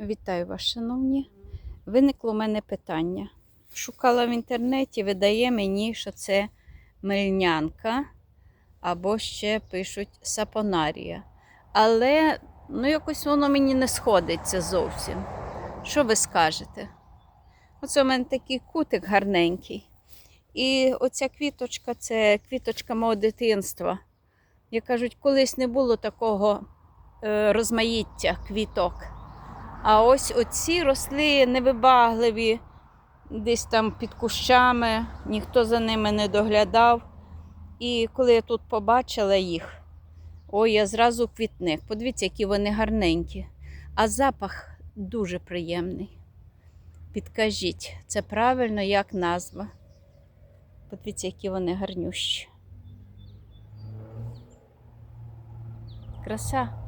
Вітаю вас, шановні. Виникло в мене питання. Шукала в інтернеті, видає мені, що це мельнянка, або ще пишуть сапонарія. Але ну, якось воно мені не сходиться зовсім. Що ви скажете? Оце у мене такий кутик гарненький. І оця квіточка це квіточка мого дитинства. Як кажуть, колись не було такого е, розмаїття квіток. А ось оці росли невибагливі, десь там під кущами, ніхто за ними не доглядав. І коли я тут побачила їх, ой, я зразу квітник. Подивіться, які вони гарненькі. А запах дуже приємний. Підкажіть, це правильно як назва. Подивіться, які вони гарнющі. Краса.